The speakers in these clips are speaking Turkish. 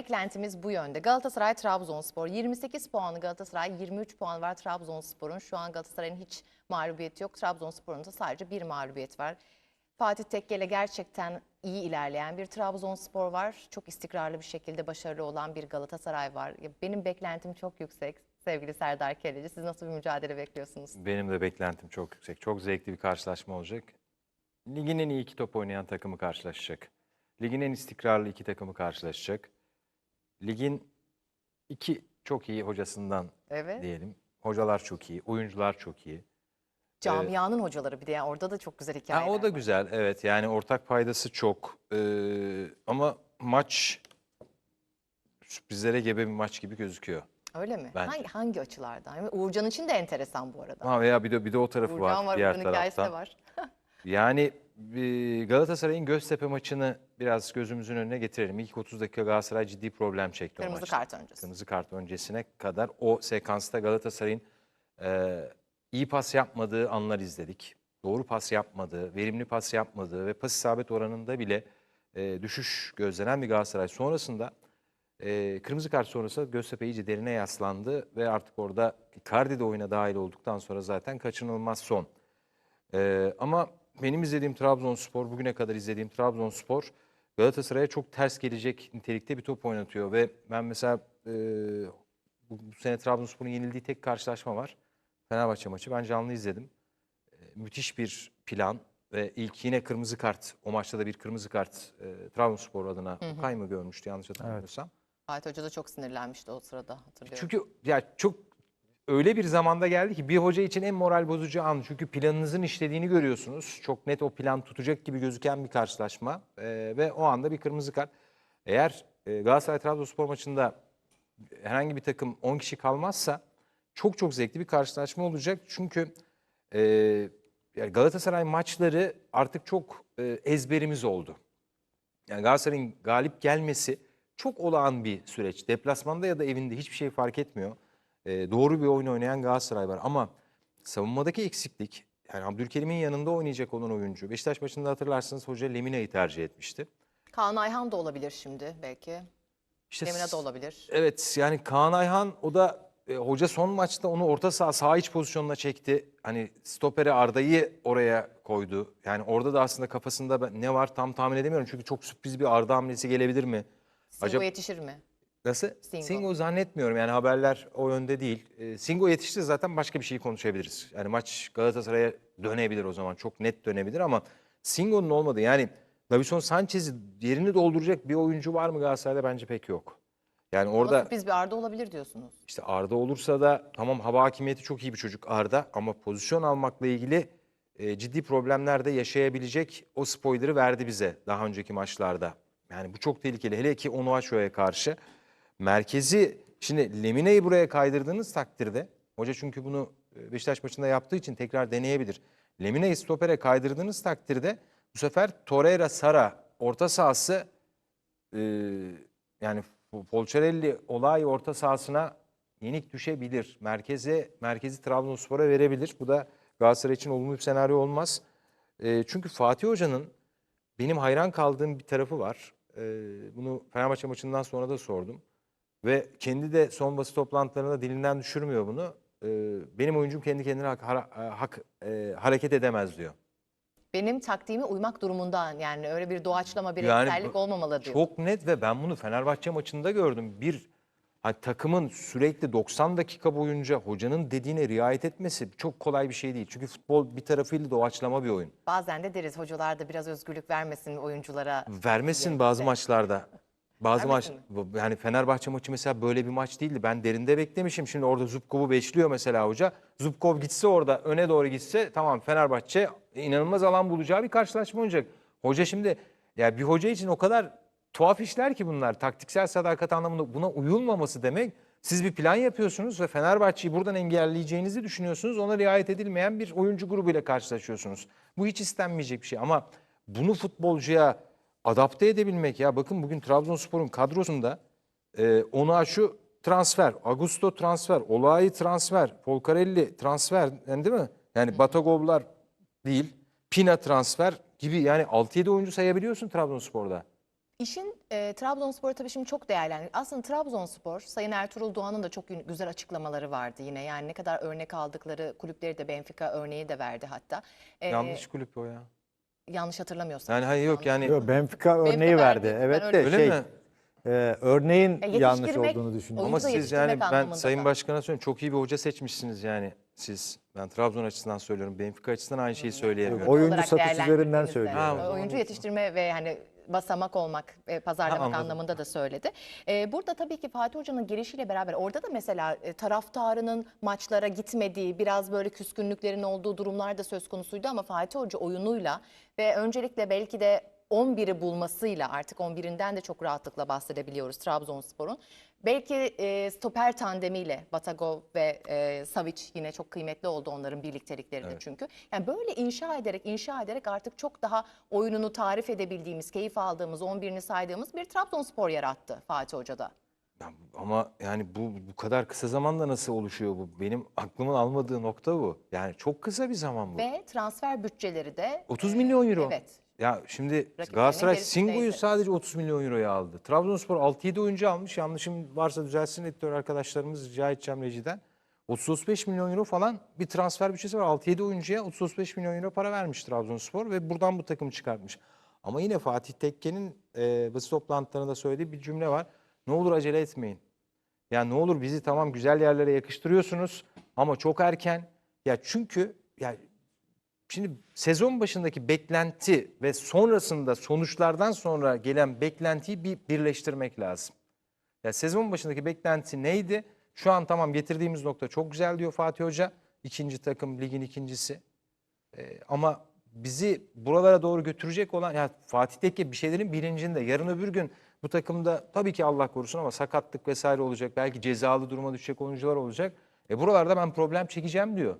beklentimiz bu yönde. Galatasaray Trabzonspor 28 puanı Galatasaray 23 puan var Trabzonspor'un. Şu an Galatasaray'ın hiç mağlubiyeti yok. Trabzonspor'un da sadece bir mağlubiyet var. Fatih Tekke'yle gerçekten iyi ilerleyen bir Trabzonspor var. Çok istikrarlı bir şekilde başarılı olan bir Galatasaray var. Benim beklentim çok yüksek sevgili Serdar Keleci. Siz nasıl bir mücadele bekliyorsunuz? Benim de beklentim çok yüksek. Çok zevkli bir karşılaşma olacak. Ligin en iyi iki top oynayan takımı karşılaşacak. Ligin en istikrarlı iki takımı karşılaşacak. Ligin iki çok iyi hocasından Evet. diyelim. Hocalar çok iyi, oyuncular çok iyi. Camianın hocaları bir de yani orada da çok güzel Ha, hikayeler o da var. güzel evet yani ortak paydası çok. Ee, ama maç sürprizlere gebe bir maç gibi gözüküyor. Öyle mi? Bence. Hangi, hangi açılardan? Yani Uğurcan için de enteresan bu arada. Ha veya bir de bir de o tarafı Uğurcan var, var, diğer Uğurcan'ın hikayesi de taraftan. var. Yani Galatasaray'ın Göztepe maçını biraz gözümüzün önüne getirelim. İlk 30 dakika Galatasaray ciddi problem çekti o Kırmızı maçta. kart öncesi. Kırmızı kart öncesine kadar o sekansta Galatasaray'ın e, iyi pas yapmadığı anlar izledik. Doğru pas yapmadığı, verimli pas yapmadığı ve pas isabet oranında bile e, düşüş gözlenen bir Galatasaray. Sonrasında e, kırmızı kart sonrası Göztepe iyice derine yaslandı ve artık orada Icardi de oyuna dahil olduktan sonra zaten kaçınılmaz son. Ee, ama benim izlediğim Trabzonspor, bugüne kadar izlediğim Trabzonspor Galatasaray'a çok ters gelecek nitelikte bir top oynatıyor. Ve ben mesela e, bu, bu sene Trabzonspor'un yenildiği tek karşılaşma var. Fenerbahçe maçı. Ben canlı izledim. E, müthiş bir plan ve ilk yine kırmızı kart. O maçta da bir kırmızı kart e, Trabzonspor adına Okay mı görmüştü yanlış hatırlamıyorsam. Fatih Hoca da çok sinirlenmişti o sırada hatırlıyorum. Çünkü ya çok öyle bir zamanda geldi ki bir hoca için en moral bozucu an. Çünkü planınızın işlediğini görüyorsunuz. Çok net o plan tutacak gibi gözüken bir karşılaşma. Ee, ve o anda bir kırmızı kart. Eğer e, Galatasaray-Trabzonspor maçında herhangi bir takım 10 kişi kalmazsa çok çok zevkli bir karşılaşma olacak. Çünkü e, yani Galatasaray maçları artık çok e, ezberimiz oldu. Yani Galatasaray'ın galip gelmesi çok olağan bir süreç. Deplasmanda ya da evinde hiçbir şey fark etmiyor. Ee, doğru bir oyun oynayan Galatasaray var ama savunmadaki eksiklik yani Abdülkerim'in yanında oynayacak olan oyuncu. Beşiktaş maçında hatırlarsınız hoca Lemina'yı tercih etmişti. Kaan Ayhan da olabilir şimdi belki. İşte Lemina da olabilir. Evet yani Kaan Ayhan o da e, hoca son maçta onu orta saha sağ iç pozisyonuna çekti. Hani stopere Arda'yı oraya koydu. Yani orada da aslında kafasında ne var tam tahmin edemiyorum. Çünkü çok sürpriz bir Arda hamlesi gelebilir mi? Acaba- yetişir mi? Nasıl? Singo. Singo. zannetmiyorum yani haberler o yönde değil. Ee, Singo yetişti zaten başka bir şey konuşabiliriz. Yani maç Galatasaray'a dönebilir o zaman çok net dönebilir ama Singo'nun olmadı. Yani Davison Sanchez'i yerini dolduracak bir oyuncu var mı Galatasaray'da bence pek yok. Yani Orada... sürpriz bir Arda olabilir diyorsunuz. işte Arda olursa da tamam hava hakimiyeti çok iyi bir çocuk Arda ama pozisyon almakla ilgili e, ciddi problemler de yaşayabilecek o spoiler'ı verdi bize daha önceki maçlarda. Yani bu çok tehlikeli hele ki Onuachu'ya karşı. Merkezi şimdi Lemine'yi buraya kaydırdığınız takdirde hoca çünkü bunu e, Beşiktaş maçında yaptığı için tekrar deneyebilir. Lemine'yi stopere kaydırdığınız takdirde bu sefer Torreira Sara orta sahası e, yani Polçarelli olay orta sahasına yenik düşebilir. Merkeze merkezi Trabzonspor'a verebilir. Bu da Galatasaray için olumlu bir senaryo olmaz. E, çünkü Fatih Hoca'nın benim hayran kaldığım bir tarafı var. E, bunu Fenerbahçe maçından sonra da sordum. Ve kendi de son basın toplantılarında dilinden düşürmüyor bunu. E, benim oyuncum kendi kendine hak, hara- hak, e, hareket edemez diyor. Benim taktiğime uymak durumundan yani öyle bir doğaçlama bir yani bu- olmamalı diyor. Çok net ve ben bunu Fenerbahçe maçında gördüm. Bir hani takımın sürekli 90 dakika boyunca hocanın dediğine riayet etmesi çok kolay bir şey değil. Çünkü futbol bir tarafıyla doğaçlama bir oyun. Bazen de deriz hocalar da biraz özgürlük vermesin oyunculara. Vermesin bazı maçlarda. Bazı maç yani Fenerbahçe maçı mesela böyle bir maç değildi. Ben derinde beklemişim. Şimdi orada Zubkov'u beşliyor mesela hoca. Zubkov gitse orada öne doğru gitse tamam Fenerbahçe inanılmaz alan bulacağı bir karşılaşma olacak. Hoca şimdi ya bir hoca için o kadar tuhaf işler ki bunlar. Taktiksel sadakat anlamında buna uyulmaması demek. Siz bir plan yapıyorsunuz ve Fenerbahçe'yi buradan engelleyeceğinizi düşünüyorsunuz. Ona riayet edilmeyen bir oyuncu grubuyla karşılaşıyorsunuz. Bu hiç istenmeyecek bir şey ama bunu futbolcuya adapte edebilmek ya bakın bugün Trabzonspor'un kadrosunda e, Onuachu transfer, Augusto transfer, Olay transfer, Polkarelli transfer yani değil mi? Yani Batagovlar değil, Pina transfer gibi yani 6-7 oyuncu sayabiliyorsun Trabzonspor'da. İşin e, Trabzonspor tabii şimdi çok değerlendi. Aslında Trabzonspor, Sayın Ertuğrul Doğan'ın da çok güzel açıklamaları vardı yine. Yani ne kadar örnek aldıkları kulüpleri de Benfica örneği de verdi hatta. E, Yanlış kulüp o ya. Yanlış hatırlamıyorsam. Yani hayır yok yani Yo, Benfica örneği Benfica verdi. verdi. Evet Ben de öyle şey mi? e, örneğin E, yanlış yetiştirmek- olduğunu düşünüyorum. Oyuncu Ama da siz yani yetiştirmek ben anlamında Sayın da. Başkan'a söylüyorum çok iyi bir hoca seçmişsiniz yani siz. Ben Trabzon açısından söylüyorum. Benfica açısından aynı şeyi söyleyemiyorum. Oyuncu olarak satış üzerinden değerlendirdiğinizde, söylüyor. Ha, o zaman Oyuncu yetiştirme ve hani basamak olmak, e, pazarlamak Ha, anlamında da söyledi. E, burada tabii ki Fatih Hoca'nın gelişiyle beraber orada da mesela e, taraftarının maçlara gitmediği, biraz böyle küskünlüklerin olduğu durumlar da söz konusuydu ama Fatih Hoca oyunuyla ve öncelikle belki de 11'i bulmasıyla artık 11'inden de çok rahatlıkla bahsedebiliyoruz Trabzonspor'un. Belki e, stoper tandemiyle Batagov ve e, Savic yine çok kıymetli oldu onların birlikteliklerinde çünkü. Yani böyle inşa ederek inşa ederek artık çok daha oyununu tarif edebildiğimiz, keyif aldığımız, 11'ini saydığımız bir Trabzonspor yarattı Fatih Hoca'da. Ya ama yani bu bu kadar kısa zamanda nasıl oluşuyor bu? Benim aklımın almadığı nokta bu. Yani çok kısa bir zaman bu. Ve transfer bütçeleri de 30 milyon euro. evet. Ya şimdi Galatasaray. Singo'yu sadece 30 milyon euroya aldı. Trabzonspor 6-7 oyuncu almış. Yanlışım varsa düzelsin editör arkadaşlarımız rica edeceğim rejiden. 30-35 milyon euro falan bir transfer bütçesi var. 6-7 oyuncuya 30-35 milyon euro para vermiş Trabzonspor ve buradan bu takımı çıkartmış. Ama yine Fatih Tekke'nin e, basın toplantılarında söylediği bir cümle var. Ne olur acele etmeyin. Yani ne olur bizi tamam güzel yerlere yakıştırıyorsunuz ama çok erken. Ya çünkü ya Şimdi sezon başındaki beklenti ve sonrasında sonuçlardan sonra gelen beklentiyi bir birleştirmek lazım. Ya sezon başındaki beklenti neydi? Şu an tamam getirdiğimiz nokta çok güzel diyor Fatih Hoca. İkinci takım ligin ikincisi. Ee, ama bizi buralara doğru götürecek olan ya Fatih Tekke bir şeylerin bilincinde. Yarın öbür gün bu takımda tabii ki Allah korusun ama sakatlık vesaire olacak. Belki cezalı duruma düşecek oyuncular olacak. E buralarda ben problem çekeceğim diyor.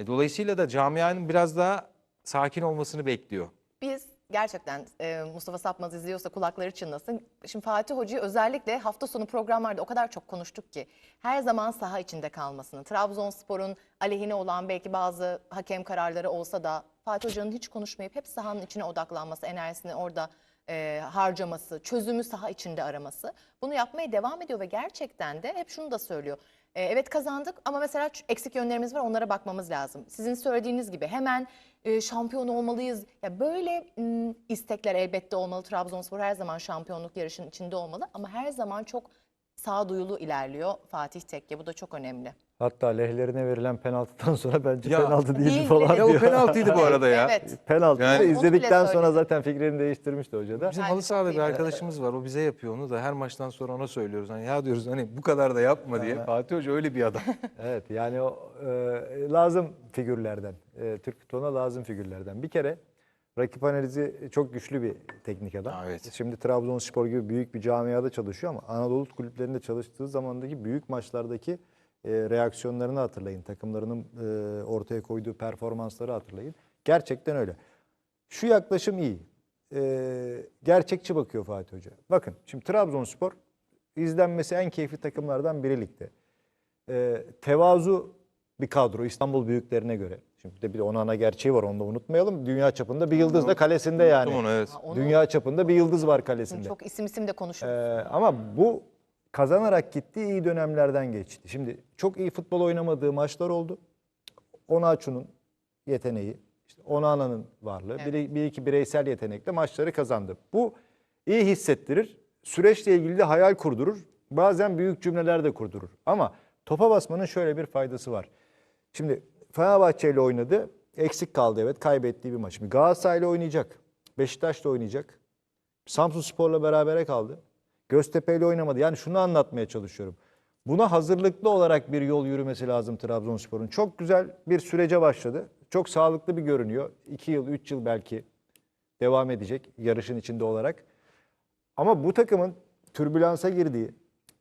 E, dolayısıyla da camianın biraz daha sakin olmasını bekliyor. Biz gerçekten e, Mustafa Sapmaz izliyorsa kulakları çınlasın. Şimdi Fatih Hoca'yı özellikle hafta sonu programlarda o kadar çok konuştuk ki her zaman saha içinde kalmasını, Trabzonspor'un aleyhine olan belki bazı hakem kararları olsa da Fatih Hoca'nın hiç konuşmayıp hep sahanın içine odaklanması, enerjisini orada e, harcaması, çözümü saha içinde araması. Bunu yapmaya devam ediyor ve gerçekten de hep şunu da söylüyor. E, evet kazandık ama mesela eksik yönlerimiz var onlara bakmamız lazım. Sizin söylediğiniz gibi hemen e, şampiyon olmalıyız. Ya böyle m, istekler elbette olmalı. Trabzonspor her zaman şampiyonluk yarışının içinde olmalı ama her zaman çok sağduyulu ilerliyor Fatih Tekke. Bu da çok önemli. Hatta lehlerine verilen penaltıdan sonra bence Ya- penaltı değildi Değil falan bile. Ya o diyor. penaltıydı bu arada ya. Evet. Penaltı. Yani- da Onu bile izledikten sonra söyledi. zaten fikrini değiştirmişti hoca da. Bizim halı sahada bir arkadaşımız var. O bize yapıyor onu da her maçtan sonra ona söylüyoruz. Hani ya diyoruz hani bu kadar da yapma diye. Fatih Hoca öyle bir adam. Evet yani o e, lazım figürlerden. E, Türk futboluna lazım figürlerden. Bir kere rakip analizi çok güçlü bir teknik adam. Evet. Şimdi Trabzonspor gibi büyük bir camiada çalışıyor ama Anadolu kulüplerinde çalıştığı zamandaki büyük maçlardaki e, reaksiyonlarını hatırlayın. Takımlarının e, ortaya koyduğu performansları hatırlayın. Gerçekten öyle. Şu yaklaşım iyi. E, gerçekçi bakıyor Fatih Hoca. Bakın şimdi Trabzonspor izlenmesi en keyifli takımlardan biri ligde e, tevazu bir kadro İstanbul büyüklerine göre. Şimdi de bir de onun ana gerçeği var onu da unutmayalım. Dünya çapında bir yıldız da kalesinde yani. Unuttum onu, evet. Ha, onu- Dünya çapında bir yıldız var kalesinde. çok isim isim de konuşuruz. Ee, ama bu kazanarak gittiği iyi dönemlerden geçti. Şimdi çok iyi futbol oynamadığı maçlar oldu. Onaçu'nun yeteneği, işte Onana'nın varlığı, bir, bir iki bireysel yetenekle maçları kazandı. Bu iyi hissettirir. Süreçle ilgili de hayal kurdurur. Bazen büyük cümleler de kurdurur. Ama topa basmanın şöyle bir faydası var. Şimdi Fenerbahçe ile oynadı. Eksik kaldı evet. Kaybettiği bir maç. Şimdi Galatasaray'la oynayacak. Beşiktaş'la oynayacak. Samsun Spor'la berabere kaldı. Göztepe ile oynamadı. Yani şunu anlatmaya çalışıyorum. Buna hazırlıklı olarak bir yol yürümesi lazım Trabzonspor'un. Çok güzel bir sürece başladı. Çok sağlıklı bir görünüyor. 2 yıl, 3 yıl belki devam edecek yarışın içinde olarak. Ama bu takımın türbülansa girdiği,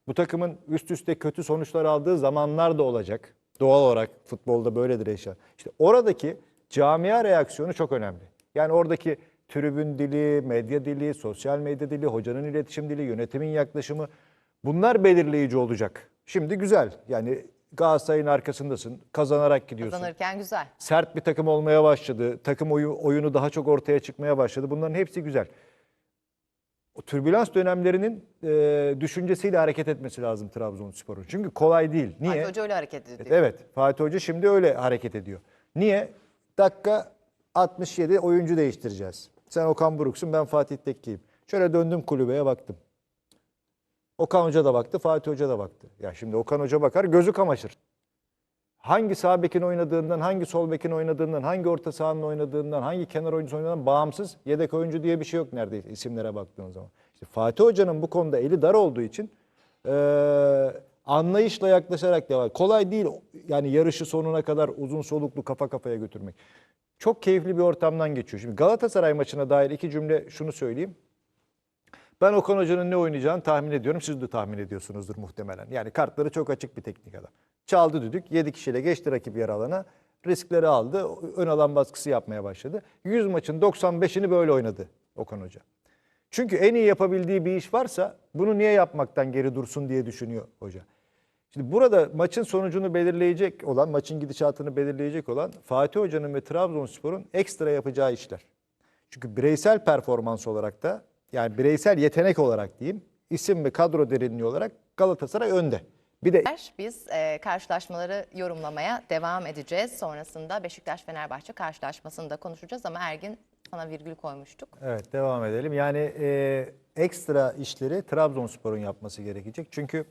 bu takımın üst üste kötü sonuçlar aldığı zamanlar da olacak. Doğal olarak futbolda böyledir eşya. İşte oradaki camia reaksiyonu çok önemli. Yani oradaki tribün dili, medya dili, sosyal medya dili, hocanın iletişim dili, yönetimin yaklaşımı bunlar belirleyici olacak. Şimdi güzel. Yani Galatasaray'ın arkasındasın. Kazanarak gidiyorsun Kazanırken güzel. sert bir takım olmaya başladı. Takım oyu- oyunu daha çok ortaya çıkmaya başladı. Bunların hepsi güzel. O türbülans dönemlerinin e, düşüncesiyle hareket etmesi lazım Trabzonspor'un. Çünkü kolay değil. Niye? Fatih Hoca öyle hareket ediyor. Evet, Fatih Hoca şimdi öyle hareket ediyor. Niye? Dakika 67 oyuncu değiştireceğiz. Sen Okan Buruk'sun, ben Fatih Tekke'yim. Şöyle döndüm kulübeye baktım. Okan Hoca da baktı, Fatih Hoca da baktı. Ya şimdi Okan Hoca bakar, gözü kamaşır. Hangi sağ bekin oynadığından, hangi sol bekin oynadığından, hangi orta sahanın oynadığından, hangi kenar oyuncusu oynadığından bağımsız yedek oyuncu diye bir şey yok neredeyse isimlere baktığın zaman. İşte Fatih Hoca'nın bu konuda eli dar olduğu için eee, anlayışla yaklaşarak devam. Kolay değil yani yarışı sonuna kadar uzun soluklu kafa kafaya götürmek. Çok keyifli bir ortamdan geçiyor. Şimdi Galatasaray maçına dair iki cümle şunu söyleyeyim. Ben Okan Hoca'nın ne oynayacağını tahmin ediyorum. Siz de tahmin ediyorsunuzdur muhtemelen. Yani kartları çok açık bir teknik adam. Çaldı düdük, 7 kişiyle geçti rakip yer alana. Riskleri aldı, ön alan baskısı yapmaya başladı. 100 maçın 95'ini böyle oynadı Okan Hoca. Çünkü en iyi yapabildiği bir iş varsa bunu niye yapmaktan geri dursun diye düşünüyor hoca. Şimdi burada maçın sonucunu belirleyecek olan, maçın gidişatını belirleyecek olan Fatih Hoca'nın ve Trabzonspor'un ekstra yapacağı işler. Çünkü bireysel performans olarak da yani bireysel yetenek olarak diyeyim isim ve kadro derinliği olarak Galatasaray önde. Bir de Biz e, karşılaşmaları yorumlamaya devam edeceğiz. Sonrasında Beşiktaş-Fenerbahçe karşılaşmasını da konuşacağız ama Ergin sana virgül koymuştuk. Evet devam edelim. Yani e, ekstra işleri Trabzonspor'un yapması gerekecek. Çünkü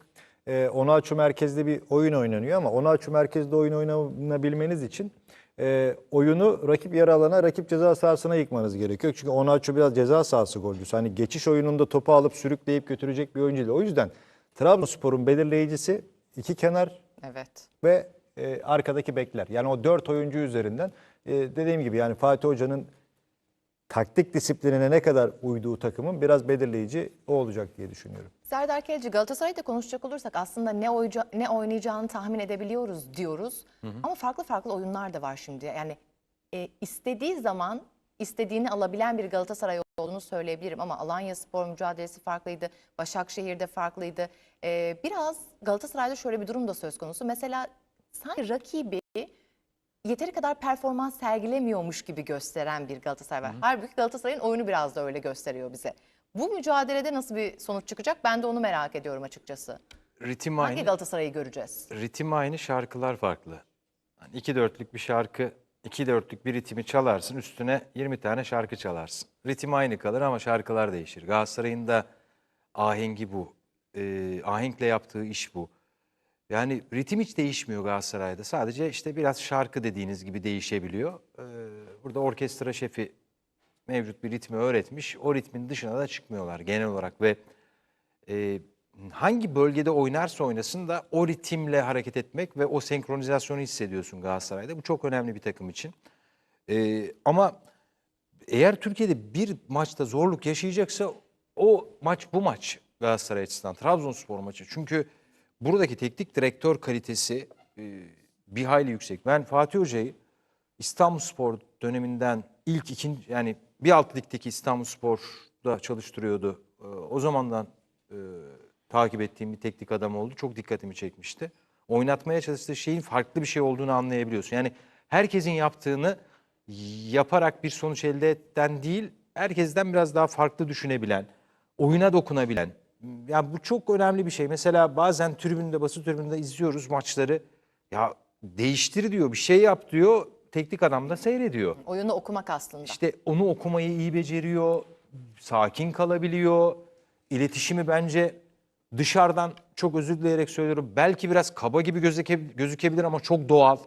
e, Onaçu merkezde bir oyun oynanıyor ama Onaçu merkezde oyun oynanabilmeniz için e, oyunu rakip yarı alana, rakip ceza sahasına yıkmanız gerekiyor. Çünkü Onaçu biraz ceza sahası golcüsü. Hani geçiş oyununda topu alıp sürükleyip götürecek bir oyuncu değil. O yüzden Trabzonspor'un belirleyicisi iki kenar Evet. ve e, arkadaki bekler. Yani o dört oyuncu üzerinden e, dediğim gibi yani Fatih Hoca'nın taktik disiplinine ne kadar uyduğu takımın biraz belirleyici o olacak diye düşünüyorum. Serdar Kelci Galatasaray'da konuşacak olursak aslında ne, oyca, ne oynayacağını tahmin edebiliyoruz diyoruz. Ama farklı farklı oyunlar da var şimdi. Yani e, istediği zaman istediğini alabilen bir Galatasaray olduğunu söyleyebilirim. Ama Alanya Spor mücadelesi farklıydı. Başakşehir'de farklıydı. E, biraz Galatasaray'da şöyle bir durum da söz konusu. Mesela sanki rakibi yeteri kadar performans sergilemiyormuş gibi gösteren bir Galatasaray var. Halbuki Galatasaray'ın oyunu biraz da öyle gösteriyor bize. Bu mücadelede nasıl bir sonuç çıkacak? Ben de onu merak ediyorum açıkçası. Ritim Hangi aynı. Galatasaray'ı göreceğiz? ritim aynı, şarkılar farklı. Hani iki dörtlük bir şarkı, iki dörtlük bir ritmi çalarsın, üstüne 20 tane şarkı çalarsın. Ritim aynı kalır ama şarkılar değişir. Galatasaray'ın da ahengi bu. Ee, ahenkle yaptığı iş bu. Yani ritim hiç değişmiyor Galatasaray'da. Sadece işte biraz şarkı dediğiniz gibi değişebiliyor. Ee, burada orkestra şefi mevcut bir ritmi öğretmiş. O ritmin dışına da çıkmıyorlar genel olarak ve e, hangi bölgede oynarsa oynasın da o ritimle hareket etmek ve o senkronizasyonu hissediyorsun Galatasaray'da. Bu çok önemli bir takım için. E, ama eğer Türkiye'de bir maçta zorluk yaşayacaksa o maç bu maç Galatasaray açısından. Trabzonspor maçı. Çünkü buradaki teknik direktör kalitesi e, bir hayli yüksek. Ben Fatih Hoca'yı İstanbulspor döneminden ilk ikinci yani bir alt ligdeki İstanbulspor'da çalıştırıyordu. Ee, O zamandan e, takip ettiğim bir teknik adam oldu. Çok dikkatimi çekmişti. Oynatmaya çalıştığı şeyin farklı bir şey olduğunu anlayabiliyorsun. Yani herkesin yaptığını yaparak bir sonuç elde eden değil, herkesten biraz daha farklı düşünebilen, oyuna dokunabilen. Ya bu çok önemli bir şey. Mesela bazen tribünde, basın tribünde izliyoruz maçları. Ya değiştir diyor, bir şey yap diyor. Teknik adam da seyrediyor. Oyunu okumak aslında. İşte onu okumayı iyi beceriyor, sakin kalabiliyor. İletişimi bence dışarıdan çok özür dileyerek söylüyorum. Belki biraz kaba gibi gözüke- gözükebilir ama çok doğal.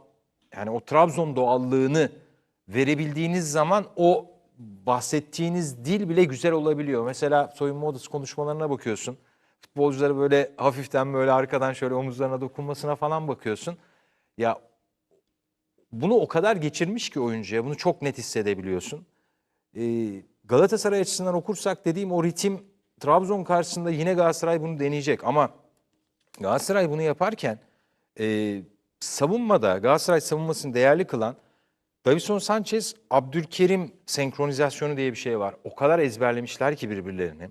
Yani o Trabzon doğallığını verebildiğiniz zaman o bahsettiğiniz dil bile güzel olabiliyor. Mesela soyunma odası konuşmalarına bakıyorsun. Futbolcuları böyle hafiften böyle arkadan şöyle omuzlarına dokunmasına falan bakıyorsun. Ya bunu o kadar geçirmiş ki oyuncuya. Bunu çok net hissedebiliyorsun. Ee, Galatasaray açısından okursak dediğim o ritim Trabzon karşısında yine Galatasaray bunu deneyecek. Ama Galatasaray bunu yaparken e, savunmada Galatasaray savunmasını değerli kılan Davison Sanchez, Abdülkerim senkronizasyonu diye bir şey var. O kadar ezberlemişler ki birbirlerini.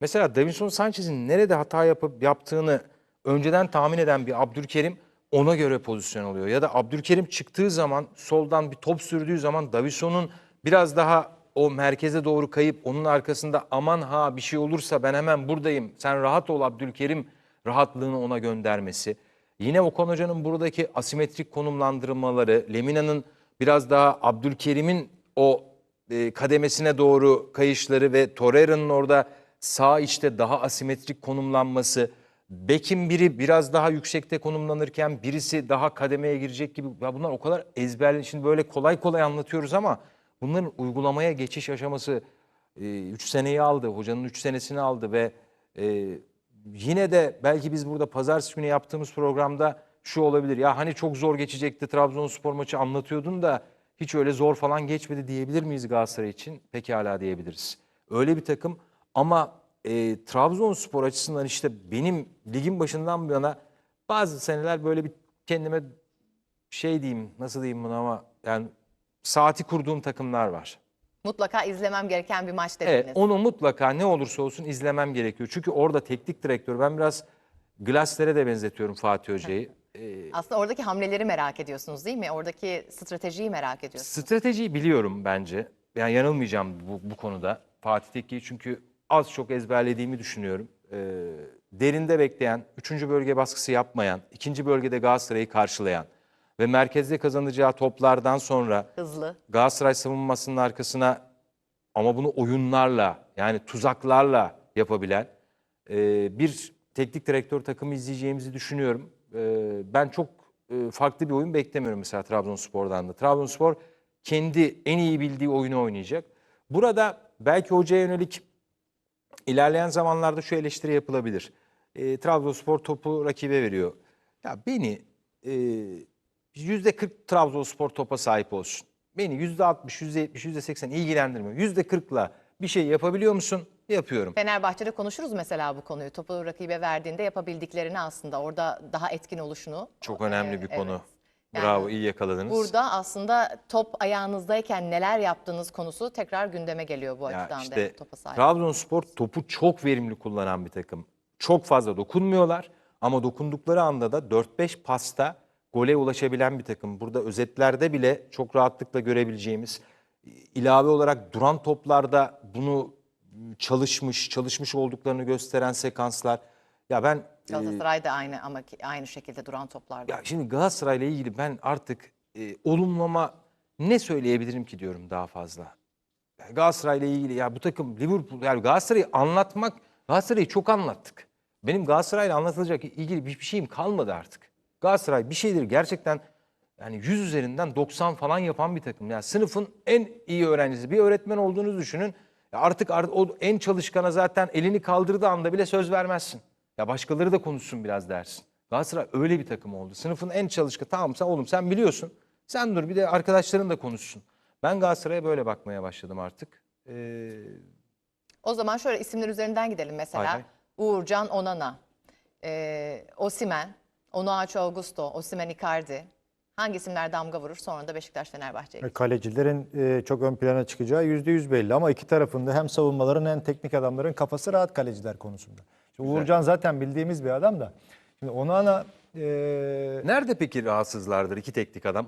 Mesela Davinson Sanchez'in nerede hata yapıp yaptığını önceden tahmin eden bir Abdülkerim ona göre pozisyon alıyor. Ya da Abdülkerim çıktığı zaman soldan bir top sürdüğü zaman Davinson'un biraz daha o merkeze doğru kayıp onun arkasında aman ha bir şey olursa ben hemen buradayım. Sen rahat ol Abdülkerim rahatlığını ona göndermesi. Yine Okan Hoca'nın buradaki asimetrik konumlandırmaları, Lemina'nın biraz daha Abdülkerim'in o e, kademesine doğru kayışları ve Torreira'nın orada sağ içte daha asimetrik konumlanması, Bekin biri biraz daha yüksekte konumlanırken birisi daha kademeye girecek gibi. Ya bunlar o kadar ezberli. Şimdi böyle kolay kolay anlatıyoruz ama bunların uygulamaya geçiş aşaması 3 seneyi aldı. Hocanın 3 senesini aldı ve e, yine de belki biz burada pazartesi günü yaptığımız programda şu olabilir. Ya hani çok zor geçecekti Trabzonspor maçı anlatıyordun da hiç öyle zor falan geçmedi diyebilir miyiz Galatasaray için? Pekala diyebiliriz. Öyle bir takım ama e, Trabzonspor açısından işte benim ligin başından bu yana bazı seneler böyle bir kendime şey diyeyim nasıl diyeyim bunu ama yani saati kurduğum takımlar var. Mutlaka izlemem gereken bir maç dediniz. Evet, onu mutlaka ne olursa olsun izlemem gerekiyor. Çünkü orada teknik direktör ben biraz Glasler'e de benzetiyorum Fatih Hoca'yı. Ee, Aslında oradaki hamleleri merak ediyorsunuz değil mi? Oradaki stratejiyi merak ediyorsunuz. Stratejiyi biliyorum bence. Yani yanılmayacağım bu, bu konuda. Fatih Tekke'yi çünkü az çok ezberlediğimi düşünüyorum. Ee, derinde bekleyen, üçüncü bölge baskısı yapmayan, ikinci bölgede Galatasaray'ı karşılayan ve merkezde kazanacağı toplardan sonra Hızlı. Galatasaray savunmasının arkasına ama bunu oyunlarla yani tuzaklarla yapabilen e, bir teknik direktör takımı izleyeceğimizi düşünüyorum. E, ben çok e, farklı bir oyun beklemiyorum mesela Trabzonspor'dan da. Trabzonspor kendi en iyi bildiği oyunu oynayacak. Burada belki hocaya yönelik ilerleyen zamanlarda şu eleştiri yapılabilir. E, Trabzonspor topu rakibe veriyor. Ya beni e, %40 Trabzonspor topa sahip olsun. Beni %60, %70, %80 ilgilendirmiyor. %40'la bir şey yapabiliyor musun? Yapıyorum. Fenerbahçe'de konuşuruz mesela bu konuyu. Topu rakibe verdiğinde yapabildiklerini aslında orada daha etkin oluşunu. Çok önemli bir Evet. konu. Yani Bravo, iyi yakaladınız. Burada aslında top ayağınızdayken neler yaptığınız konusu tekrar gündeme geliyor bu Ya açıdan da işte topa sahip. Trabzonspor topu çok verimli kullanan bir takım. Çok fazla dokunmuyorlar ama dokundukları anda da 4-5 pasta gole ulaşabilen bir takım. Burada özetlerde bile çok rahatlıkla görebileceğimiz ilave olarak duran toplarda bunu çalışmış, çalışmış olduklarını gösteren sekanslar. Ya ben e, Galatasaray da aynı ama ki- aynı şekilde duran toplarda. ya şimdi Galatasaray'la ilgili ben artık e, olumlama ne söyleyebilirim ki diyorum daha fazla. Yani Galatasaray'la ilgili ya bu takım Liverpool yani Galatasaray'ı anlatmak Galatasaray'ı çok anlattık. Benim Galatasaray'la anlatılacak ilgili bir bir şeyim kalmadı artık. Galatasaray bir şeydir gerçekten yani 100 üzerinden 90 falan yapan bir takım. Yani sınıfın en iyi öğrencisi. Bir öğretmen olduğunuzu düşünün. Ya artık art- o en çalışkana zaten elini kaldırdığı anda bile söz vermezsin. Ya başkaları da konuşsun biraz dersin. Galatasaray öyle bir takım oldu. Sınıfın en çalışkan. Tamam sen oğlum sen biliyorsun. Sen dur bir de arkadaşların da konuşsun. Ben Galatasaray'a böyle bakmaya başladım artık. Ee, O zaman şöyle isimler üzerinden gidelim mesela. Hay hay. Uğurcan Onana, e, Osimen, Onuachu Augusto, Osimen Icardi. Hangi isimler damga vurur? Sonra da Beşiktaş Fenerbahçe'ye. Kalecilerin e, çok ön plana çıkacağı yüzde yüz belli ama iki tarafında hem savunmaların hem teknik adamların kafası rahat kaleciler konusunda. Şimdi Uğurcan zaten bildiğimiz bir adam da. Şimdi Onana e, nerede peki rahatsızlardır iki teknik adam?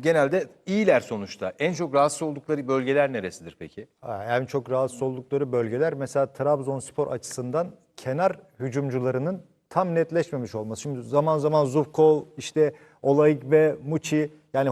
Genelde iyiler sonuçta. En çok rahatsız oldukları bölgeler neresidir peki? en çok rahatsız oldukları bölgeler mesela Trabzonspor açısından kenar hücumcularının tam netleşmemiş olması. Şimdi zaman zaman Zubkov, işte Olayık ve Muçi yani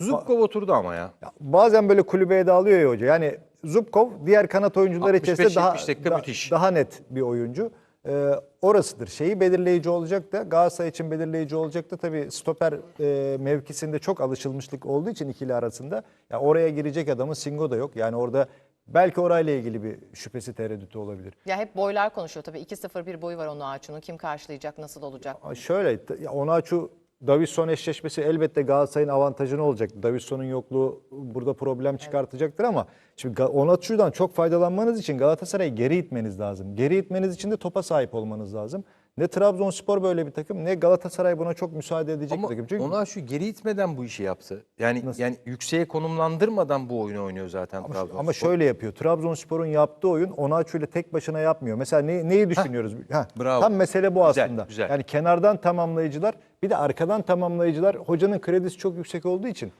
Zubkov oturdu ama ya. Ya bazen böyle kulübeye dağılıyor ya hoca. Yani Zubkov diğer kanat oyuncuları 65-70 içerisinde daha, dakika da- müthiş. daha net bir oyuncu. Ee, orasıdır. Şeyi belirleyici olacak da Galatasaray için belirleyici olacak da tabii stoper e, mevkisinde çok alışılmışlık olduğu için ikili arasında ya oraya girecek adamın Singo da yok. Yani orada belki orayla ilgili bir şüphesi tereddütü olabilir. Ya hep boylar konuşuyor tabii. 2-0 bir boyu var Onuachu'nun. Kim karşılayacak, nasıl olacak? Ama Şöyle ya Onaçu Davidson eşleşmesi elbette Galatasaray'ın avantajını olacak. Davidson'un yokluğu burada problem çıkartacaktır ama şimdi Onaçu'dan çok faydalanmanız için Galatasaray'ı geri itmeniz lazım. Geri itmeniz için de topa sahip olmanız lazım. Ne Trabzonspor böyle bir takım ne Galatasaray buna çok müsaade edecek Ama bir takım. Çünkü ona şu geri itmeden bu işi yaptı. Yani yani yükseğe konumlandırmadan bu oyunu oynuyor zaten Trabzonspor. ama şöyle yapıyor. Trabzonspor'un yaptığı oyun Onaçu ile tek başına yapmıyor. Mesela ne, neyi düşünüyoruz? Heh, bravo. Tam mesele bu Güzel, aslında. güzel. Yani kenardan tamamlayıcılar bir de arkadan tamamlayıcılar hocanın kredisi çok yüksek olduğu için.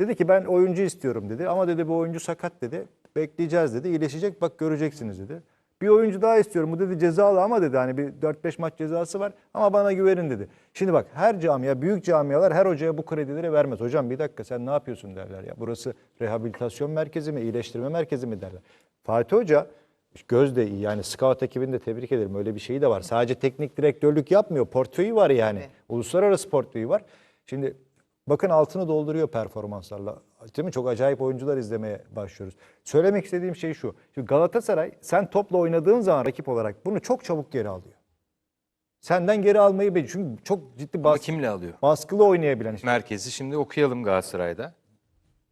Dedi ki ben oyuncu istiyorum dedi ama dedi bu oyuncu sakat dedi. Bekleyeceğiz dedi. İyileşecek bak göreceksiniz dedi. Bir oyuncu daha istiyorum. Bu dedi cezalı ama dedi hani bir 4-5 maç cezası var ama bana güvenin dedi. Şimdi bak her camia, büyük camialar her hocaya bu kredileri vermez. Hocam bir dakika sen ne yapıyorsun derler ya. Burası rehabilitasyon merkezi mi, iyileştirme merkezi mi derler. Fatih Hoca göz de iyi yani scout ekibini de tebrik ederim. Öyle bir şeyi de var. Sadece teknik direktörlük yapmıyor. Portföyü var yani. Tabii. Uluslararası portföyü var. Şimdi bakın altını dolduruyor performanslarla. Değil mi? Çok acayip oyuncular izlemeye başlıyoruz. Söylemek istediğim şey şu. Şimdi Galatasaray sen topla oynadığın zaman rakip olarak bunu çok çabuk geri alıyor. Senden geri almayı beceriyor. Çünkü çok ciddi Ama bas- kimle alıyor? baskılı oynayabilen. işte. Merkezi şimdi okuyalım Galatasaray'da.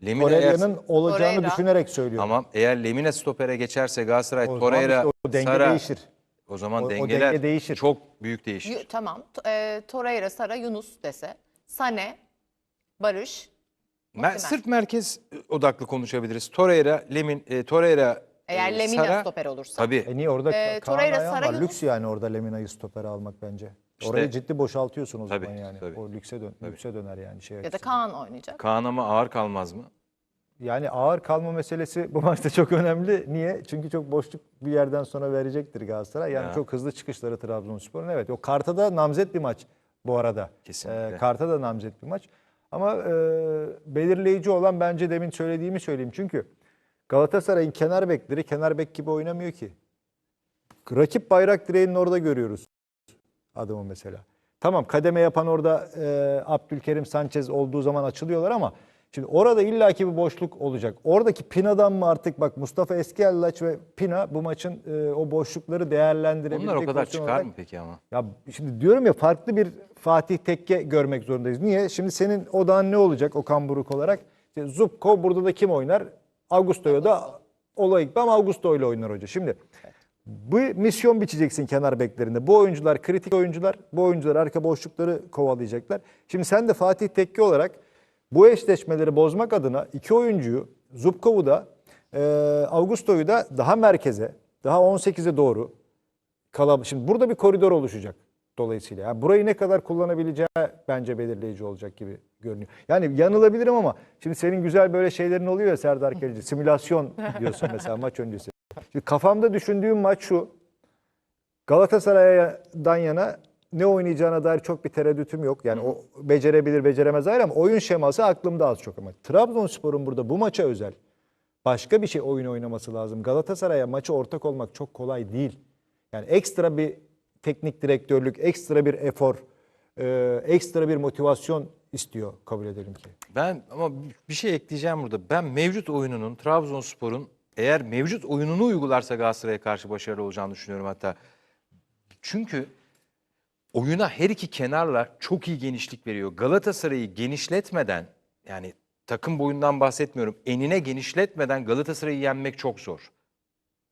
Lemina eğer, Torreira'nın olacağını Torreira. düşünerek söylüyorum. tamam eğer Lemina stopere geçerse Galatasaray o zaman Torreira, işte o denge Sara, değişir. O zaman O- o dengeler denge değişir. çok büyük değişir. Yu- tamam. T- E, Torreira, Sara, Yunus dese. Sane, Barış. Mer- sırf merkez odaklı konuşabiliriz. Torreira, Lemin, e, Torreira, Eğer e, Lemina Sara- stoper olursa. Tabii. E niye orada Ee, Kaan Torreira, Ayhan Sara, var. Lüks yani orada Lemina'yı stopere almak bence. İşte- Orayı ciddi boşaltıyorsun o Tabii, zaman yani. tabii. O lükse, dön, lükse döner yani şey Ya da açısından. Kaan oynayacak. Kaan ama ağır kalmaz mı? Yani ağır kalma meselesi bu maçta çok önemli. Niye? Çünkü çok boşluk bir yerden sonra verecektir Galatasaray. Yani Ya. çok hızlı çıkışları Trabzonspor'un. Evet o Kart'a da namzet bir maç bu arada. Kesinlikle. Ee, Kart'a da namzet bir maç. Ama e, belirleyici olan bence demin söylediğimi söyleyeyim. Çünkü Galatasaray'ın kenar bekleri kenar bek gibi oynamıyor ki. Rakip bayrak direğinin orada görüyoruz adamı mesela. Tamam kademe yapan orada e, Abdülkerim Sanchez olduğu zaman açılıyorlar ama şimdi orada illaki bir boşluk olacak. Oradaki Pina'dan mı artık bak Mustafa Eskiallaç ve Pina bu maçın e, o boşlukları değerlendirebilecek. Onlar o kadar çıkar olarak- mı peki ama? ya şimdi diyorum ya farklı bir Fatih Tekke görmek zorundayız. Niye? Şimdi senin odağın ne olacak Okan Buruk olarak? İşte Zubko burada da kim oynar? Augusto'ya da Ola İkbam Augusto ile oynar hoca. Şimdi bu misyon biçeceksin kenar beklerinde. Bu oyuncular kritik oyuncular. Bu oyuncular arka boşlukları kovalayacaklar. Şimdi sen de Fatih Tekke olarak bu eşleşmeleri bozmak adına iki oyuncuyu Zubkov'u da e, Augusto'yu da daha merkeze, daha 18'e doğru kalab Şimdi burada bir koridor oluşacak dolayısıyla. Yani burayı ne kadar kullanabileceği bence belirleyici olacak gibi görünüyor. Yani yanılabilirim ama şimdi senin güzel böyle şeylerin oluyor ya Serdar Keleci. Simülasyon diyorsun mesela maç öncesi. Şimdi kafamda düşündüğüm maç şu. Galatasaray'dan yana ne oynayacağına dair çok bir tereddütüm yok. Yani o becerebilir, beceremez ayrı ama oyun şeması aklımda az çok ama. Trabzonspor'un burada bu maça özel başka bir şey oyun oynaması lazım. Galatasaray'a maçı ortak olmak çok kolay değil. Yani ekstra bir teknik direktörlük, ekstra bir efor, e, ekstra bir motivasyon istiyor kabul edelim ki. Ben ama bir şey ekleyeceğim burada. Ben mevcut oyununun Trabzonspor'un eğer mevcut oyununu uygularsa Galatasaray'a karşı başarılı olacağını düşünüyorum hatta. Çünkü oyuna her iki kenarla çok iyi genişlik veriyor. Galatasaray'ı genişletmeden yani takım boyundan bahsetmiyorum. Enine genişletmeden Galatasaray'ı yenmek çok zor.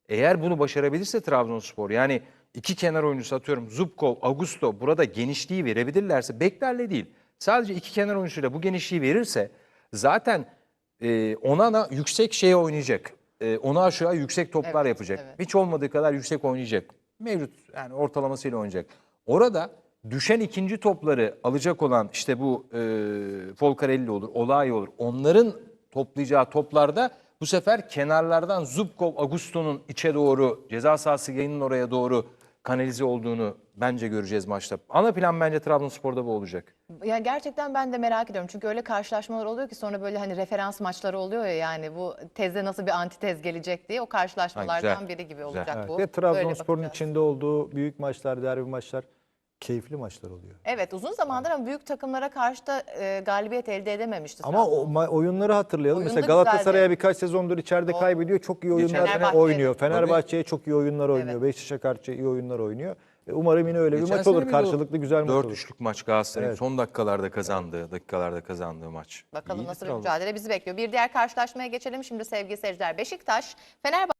Eğer bunu başarabilirse Trabzonspor yani iki kenar oyuncusu atıyorum Zubkov, Augusto burada genişliği verebilirlerse beklerle değil. Sadece iki kenar oyuncusuyla bu genişliği verirse zaten e, Onana yüksek şeye oynayacak. E, ona aşağı yüksek toplar Evet, yapacak. evet. Hiç olmadığı kadar yüksek oynayacak. Mevcut yani ortalamasıyla oynayacak. Orada düşen ikinci topları alacak olan işte bu e, Folcarelli olur, Olay olur. Onların toplayacağı toplarda bu sefer kenarlardan Zubkov, Augusto'nun içe doğru ceza sahası yayının oraya doğru kanalize olduğunu bence göreceğiz maçta. Ana plan bence Trabzonspor'da bu olacak. Ya gerçekten ben de merak ediyorum. Çünkü öyle karşılaşmalar oluyor ki sonra böyle hani referans maçları oluyor ya yani bu tezde nasıl bir antitez gelecek diye o karşılaşmalardan güzel, biri gibi güzel. olacak Evet. bu. Ve Trabzonspor'un içinde olduğu büyük maçlar, derbi maçlar keyifli maçlar oluyor. Evet uzun zamandır ama büyük takımlara karşı da e, galibiyet elde edememişti. Ama o ma- oyunları hatırlayalım. Oyunu Mesela Galatasaray'a güzeldi. birkaç sezondur içeride O- kaybediyor. Çok iyi oyunlar Fenerbahçe- oynuyor. Fenerbahçe'ye çok iyi oyunlar oynuyor. Evet. Beşiktaş'a karşı iyi oyunlar oynuyor. E, Umarım yine öyle bir Geçen maç sene olur. miydi o Karşılıklı güzel maç olur. 4-3'lük maç Galatasaray'ın Evet. son dakikalarda kazandığı, dakikalarda kazandığı maç. Bakalım İyiydi nasıl bir mücadele bizi bekliyor. Bir diğer karşılaşmaya geçelim şimdi sevgili seyirciler. Beşiktaş, Fenerbahçe